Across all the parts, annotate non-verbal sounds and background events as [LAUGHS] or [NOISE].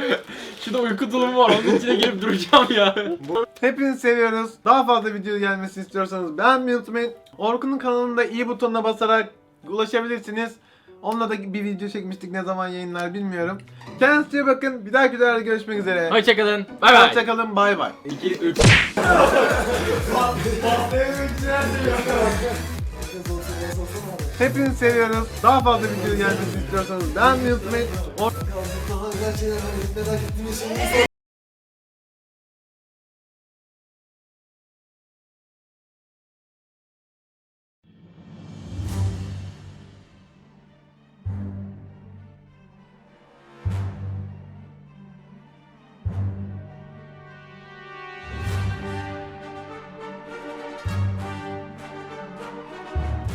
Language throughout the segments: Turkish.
[LAUGHS] Şurada uyku tulumu var. Onun içine girip duracağım ya. Hepinizi seviyoruz. Daha fazla video gelmesini istiyorsanız beğenmeyi unutmayın. Orkun'un kanalında i butonuna basarak ulaşabilirsiniz. Onunla da bir video çekmiştik ne zaman yayınlar bilmiyorum. Kendinize iyi bakın. Bir dahaki videolarda görüşmek üzere. Hoşçakalın. Bay bay. Hoşçakalın. Bay bay. 2 3 Hepinizi seviyoruz. Daha fazla video gelmesini istiyorsanız beğenmeyi unutmayın. Or-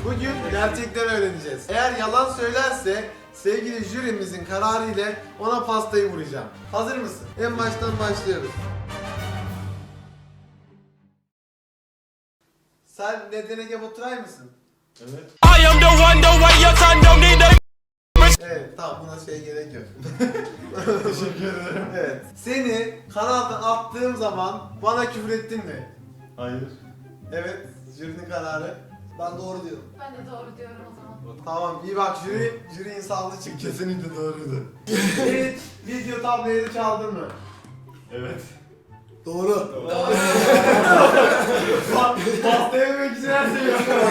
Bugün gerçekleri öğreneceğiz. Eğer yalan söylerse sevgili jürimizin kararı ile ona pastayı vuracağım. Hazır mısın? En baştan başlıyoruz. Sen Neden Ege Baturay mısın? Evet. I am the one, the way your son don't need a Evet tamam buna şey gerek yok. [LAUGHS] Teşekkür ederim. Evet. Seni kanaldan attığım zaman bana küfür ettin mi? Hayır. Evet. Jürinin kararı. Ben doğru diyorum. Ben de doğru diyorum o zaman. Tamam iyi bak jüri, jüri insanlı çık. Kesinlikle doğruydu. Hiç video tabloyu çaldın mı? Evet. Doğru. Pasta yemek için her şeyi yapıyorum.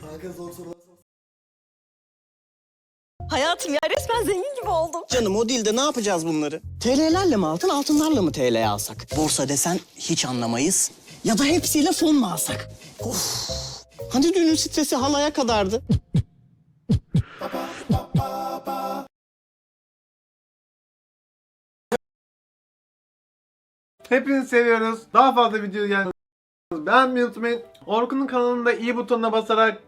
Kanka zor sorular sor. Hayatım ya resmen zengin gibi oldum. Canım o dilde ne yapacağız bunları? TL'lerle mi altın, altınlarla mı TL'ye alsak? Borsa desen hiç anlamayız. Ya da hepsiyle fon mu alsak? Of. Hani düğünün stresi halaya kadardı? Hepinizi seviyoruz. Daha fazla video gelmesini beğenmeyi unutmayın. Orkun'un kanalında i butonuna basarak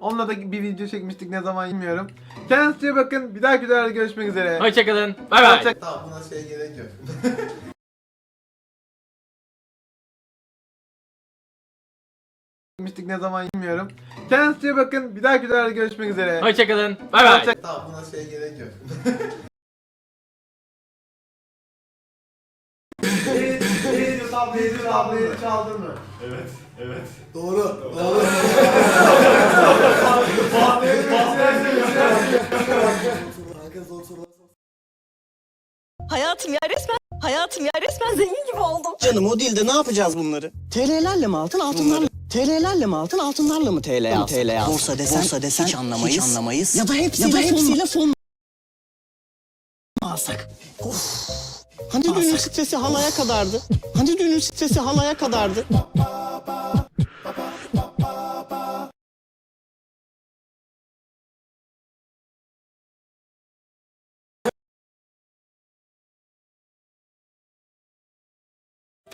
Onunla da bir video çekmiştik ne zaman bilmiyorum. Kendinize iyi bakın. Bir dahaki videolarda görüşmek üzere. Hoşçakalın. Bay bay. Hoşça- Tamam buna şey gerek yok. [LAUGHS] çekmiştik ne zaman bilmiyorum. Kendinize iyi bakın. Bir dahaki videolarda görüşmek üzere. Hoşçakalın. Bay bay. Hoşça- Tamam buna şey gerek yok. Neydi tabloyu tabloyu çaldın mı? Evet. Evet. Doğru. Doğru. Pastayı Kanka zor sorular sor. Hayatım ya resmen hayatım ya resmen zengin gibi oldum. Canım o dilde ne yapacağız bunları? TL'lerle mi altın, altınlarla TL'lerle mi altın, altınlarla mı TL'ye alsak? TL'ye alsak? Borsa desen, Borsa desen hiç anlamayız. Hiç anlamayız. Ya da hepsiyle, ya da hepsiyle fon mu alsak? Of. Hani düğünün stresi halaya kadardı? Hani düğünün stresi halaya kadardı?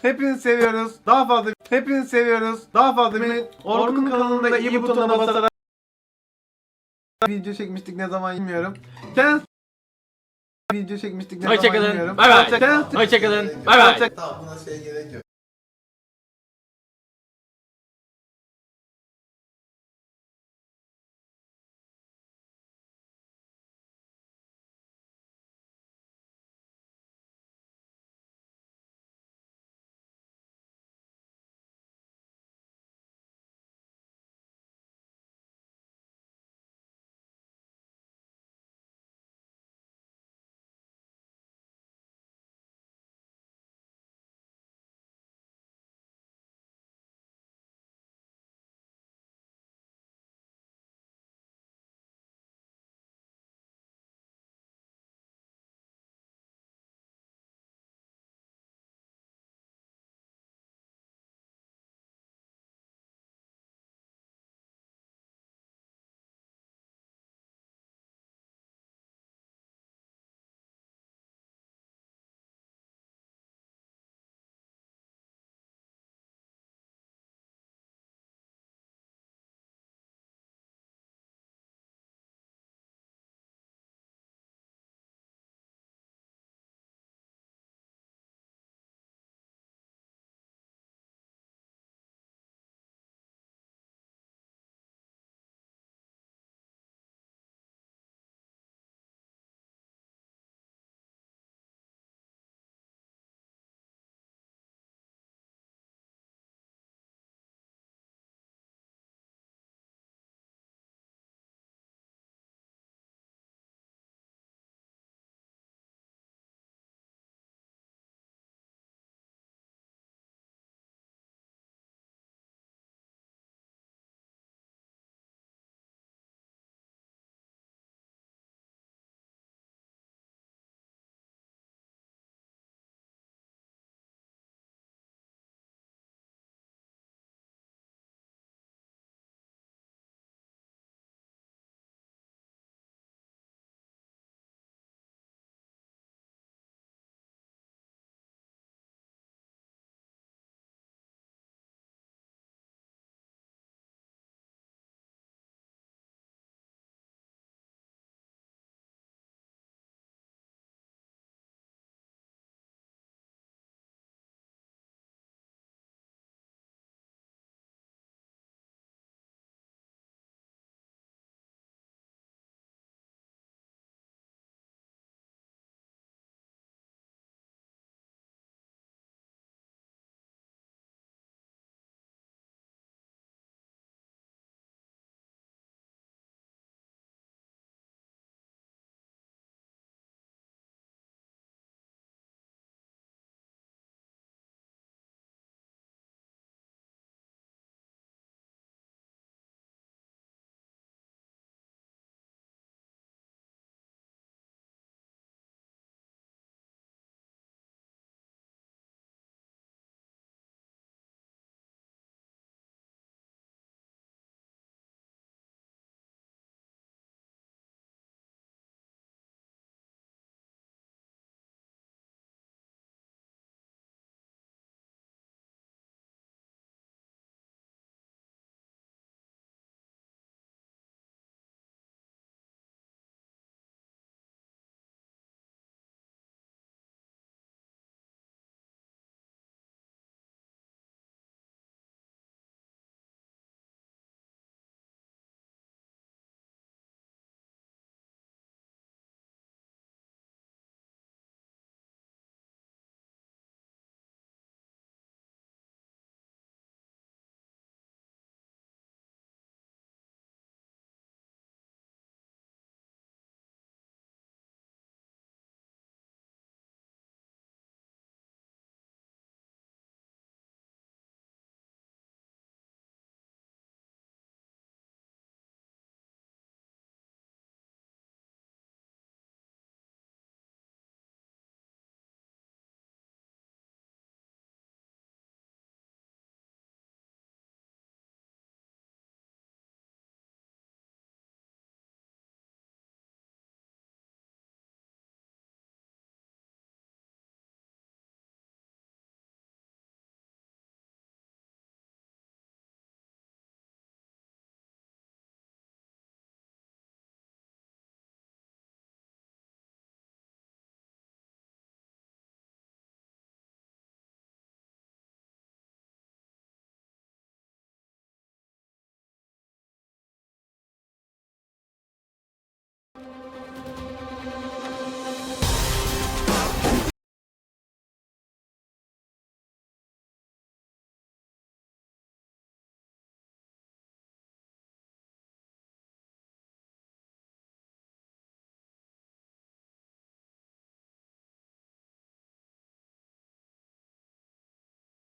Hepinizi seviyoruz. Daha fazla hepinizi seviyoruz. Daha fazla Orkun'un kanalında i butonuna basarak video çekmiştik ne zaman bilmiyorum. Kendinize video çekmiştik ne zaman Hoşçakalın. bilmiyorum. Bay bay. Kendinize- Hoşçakalın. Bay bay. Tamam buna şey gerek yok.